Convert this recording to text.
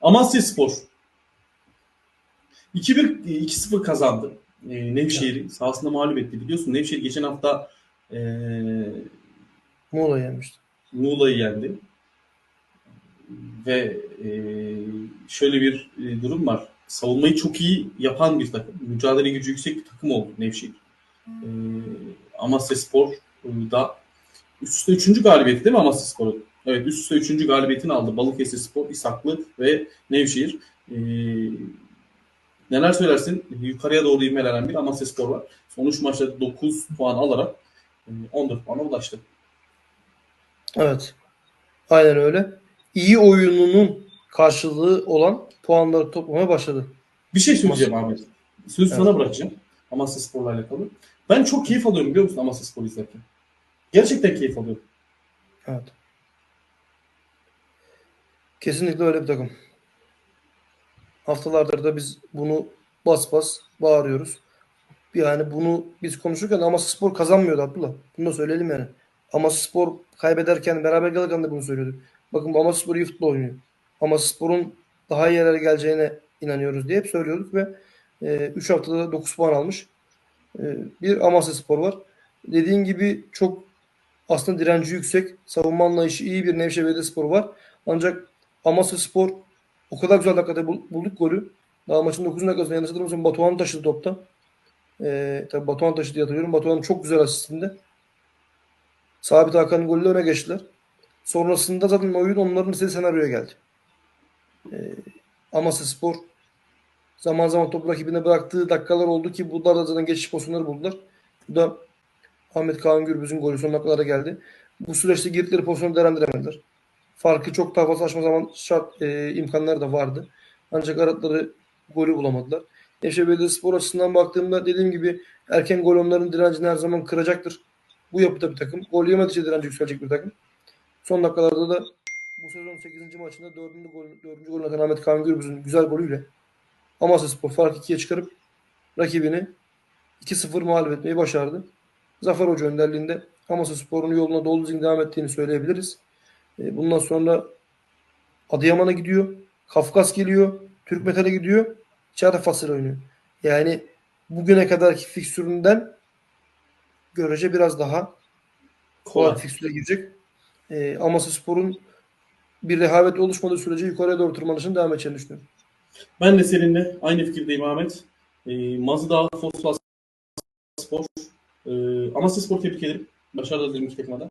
Amasya Spor 2-1 2-0 kazandı. Ee, Nevşehir'i sahasında mağlup etti. Biliyorsun Nevşehir geçen hafta ee, Muğla yenmişti. Muğla'yı yendi. Ve e, şöyle bir e, durum var. Savunmayı çok iyi yapan bir takım. Mücadele gücü yüksek bir takım oldu Nevşehir. E, Amasya Spor e, da üst üste üçüncü galibiyeti değil mi Amasya Spor'un? Evet üst üste üçüncü galibiyetini aldı. Balıkesir Spor, İshaklı ve Nevşehir. E, neler söylersin? Yukarıya doğru ivmelenen bir Amasya Spor var. Son 3 maçta 9 puan alarak e, 14 puana ulaştı. Evet. Aynen öyle. İyi oyununun karşılığı olan puanları toplamaya başladı. Bir şey söyleyeceğim Ahmet. Sözü Evet. sana bırakacağım. Amasya Spor'la alakalı. Ben çok keyif alıyorum biliyor musun Amasya Spor'u izlerken. Gerçekten keyif alıyorum. Evet. Kesinlikle öyle bir takım. Haftalardır da biz bunu bas bas bağırıyoruz. Yani bunu biz konuşurken Amasya Spor kazanmıyordu Abdullah. Bunu da söyleyelim yani. Amasya Spor kaybederken beraber gelirken de bunu söylüyorduk. Bakın bu Amasya Spor iyi futbol oynuyor. Amasya Spor'un daha iyi yerlere geleceğine inanıyoruz diye hep söylüyorduk ve 3 haftada 9 puan almış. E, bir Amasya Spor var. Dediğin gibi çok aslında direnci yüksek, savunma anlayışı iyi bir Nevşehir Belediyespor var. Ancak Amasya Spor o kadar güzel dakikada bul- bulduk golü. Daha maçın 9. dakikasında yanlış hatırlamıyorsam Batuhan taşıdı topta. Ee, tabii Batuhan taşıdı diye hatırlıyorum. Batuhan'ın çok güzel asistinde. Sabit Hakan'ın golüyle öne geçtiler. Sonrasında zaten oyun onların istediği senaryoya geldi. Ee, Amasya Spor zaman zaman topu rakibine bıraktığı dakikalar oldu ki bunlar da zaten geçiş pozisyonları buldular. Bu da Ahmet Kaan Gürbüz'ün golü son dakikalara geldi. Bu süreçte girdikleri pozisyonu değerlendiremediler. Farkı çok daha fazla açma zaman şart e, imkanları da vardı. Ancak aradıkları golü bulamadılar. Nevşehir Belediyespor açısından baktığımda dediğim gibi erken gol onların direncini her zaman kıracaktır. Bu yapıda bir takım. Gol yemedikçe direnci yükselecek bir takım. Son dakikalarda da bu sezon 8. maçında 4. gol, 4. golünü atan Ahmet Kaan Gürbüz'ün güzel golüyle Amasya Spor farkı 2'ye çıkarıp rakibini 2-0 mağlup etmeyi başardı. Zafer Hoca önderliğinde Amasya Spor'un yoluna dolu devam ettiğini söyleyebiliriz. E, Bundan sonra Adıyaman'a gidiyor. Kafkas geliyor. Türk Metal'e gidiyor. İçeride Fasıl oynuyor. Yani bugüne kadarki fikstüründen görece biraz daha kolay Kolay. fikstüre girecek. E, Amasya Spor'un bir rehavet oluşmadığı sürece yukarıya doğru tırmanışın devam edeceğini düşünüyorum. Ben de seninle aynı fikirdeyim Ahmet. E, Mazda Fosfas Spor. E, Amasya Spor tebrik ederim. Başarılar dilerim iki takıma da.